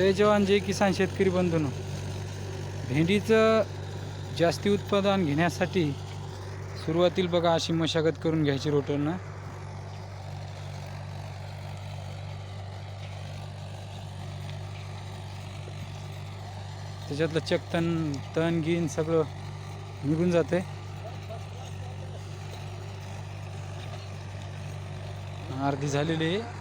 जय जवान जय किसान शेतकरी बंधून. भेंडीचं जास्ती उत्पादन घेण्यासाठी सुरुवातीला बघा अशी मशागत करून घ्यायची रोटरनं. त्याच्यातलं चकतन तण गिन सगळं निघून जाते. अर्धी झालेली आहे.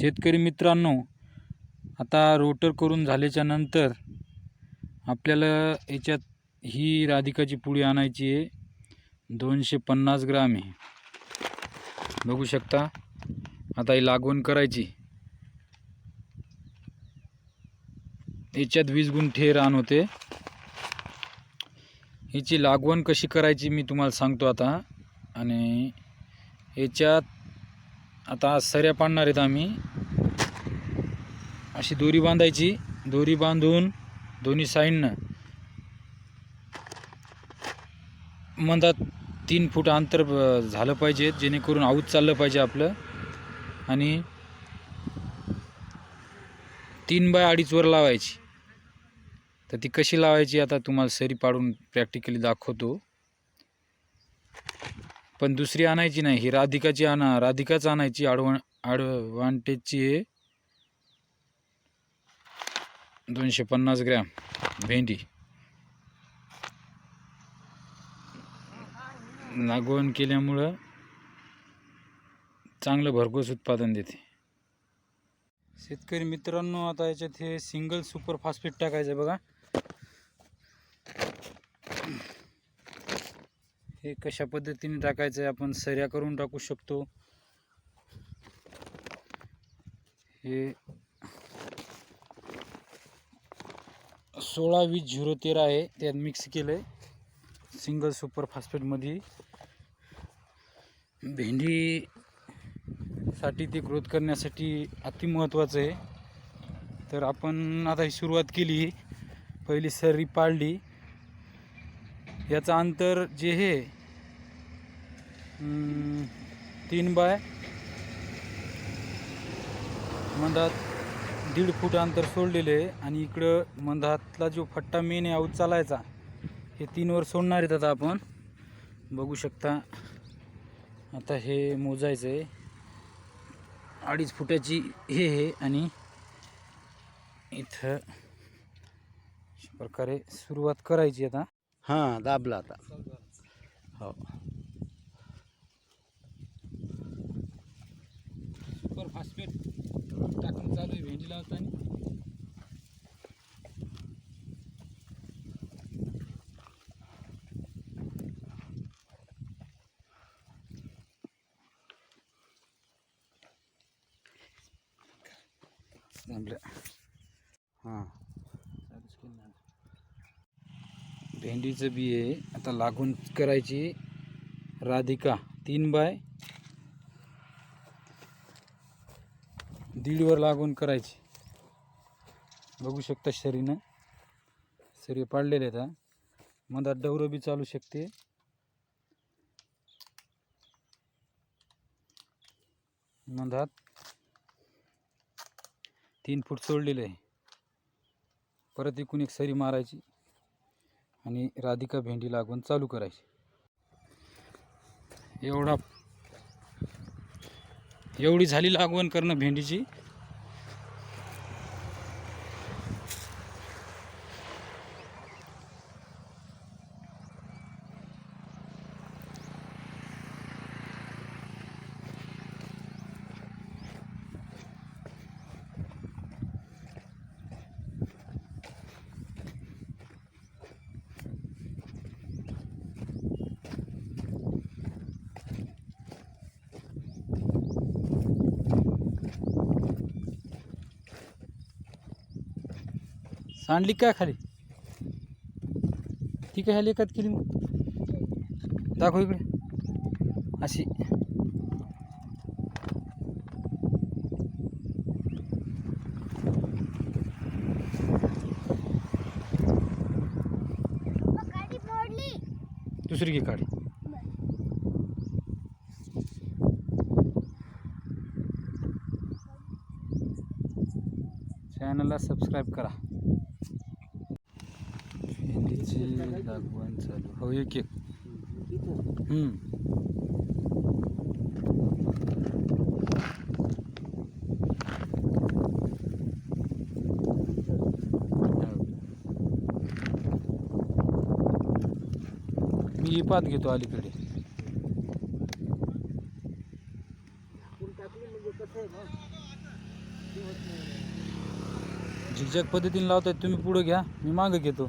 शेतकरी मित्रांनो आता रोटर करून झाल्याच्यानंतर आपल्याला याच्यात ही राधिकाची पुडी आणायची आहे. दोनशे पन्नास ग्राम आहे. बघू शकता. आता ही लागवण करायची. याच्यात वीस गुंठे रान होते. हिची लागवण कशी करायची मी तुम्हाला सांगतो आता. आणि याच्यात आता सऱ्या पाडणार आहेत आम्ही. अशी दोरी बांधायची. दोरी बांधून दोन्ही साईडनं मधात तीन फूट अंतर झालं पाहिजे जेणेकरून आऊत चाललं पाहिजे आपलं. आणि तीन बाय अडीचवर लावायची. तर ती कशी लावायची आता तुम्हाला सरी पाडून प्रॅक्टिकली दाखवतो. पण दुसरी आणायची नाही ही राधिकाची आणा राधिकाच आणायची आडवण ॲडव्हान्टेजची आहे दोनशे पन्नास ग्रॅम भेंडी. लागवण केल्यामुळं चांगलं भरघोस उत्पादन देते. शेतकरी मित्रांनो आता याच्यात हे सिंगल सुपर फॉस्फेट टाकायचं आहे बघा. हे कशा पद्धतीने टाकायचं आहे आपण सऱ्या करून टाकू शकतो. हे सोळा वीस झिरो तेरा आहे त्यात मिक्स केलं आहे सिंगल सुपर फॉस्फेटमध्ये भेंडीसाठी ते ग्रोथ करण्यासाठी अति महत्त्वाचं आहे. तर आपण आता ही सुरुवात केली पहिली सरी पाळली याचं अंतर जे हे तीन बाय मंदात दीड फूट अंतर सोडलेले आहे. आणि इकडं मंदातला जो फट्टा मेन आहे आऊत चालायचा हे तीनवर सोडणार आहेत आता आपण. बघू शकता. आता हे मोजायचं आहे. अडीच फुटाची हे हे आणि इथं अशा प्रकारे सुरुवात करायची आता. हां दाबला आता. हो. सुपर फॉस्फेट टाकून चालू आहे भेंडी लावताना. आपल्या हां. भेंडीचं बी आहे. आता लागून करायची राधिका. तीन बाय दीडवर लागून करायची. बघू शकता शरीनं शरीर पाडलेले आहेत मधात डवरं बी चालू शकते. मधात तीन फूट सोडलेलं आहे. परत एकूण एक सरी मारायची आणि राधिका भेंडी लागवण चालू करायची. एवढा एवढी झाली लागवण करणं भेंडीची. सांडली काय खाली? ती काय ह्याला केली मग दाखव इकडे अशी दुसरी घे काढी चॅनलला सबस्क्राईब करा। भेंडीची लागवण चालू हो एक एक मी पात घेतो अलीकडे. झिकझॅक पद्धतीने लावताय तुम्ही पुढे घ्या. मी मागं घेतो.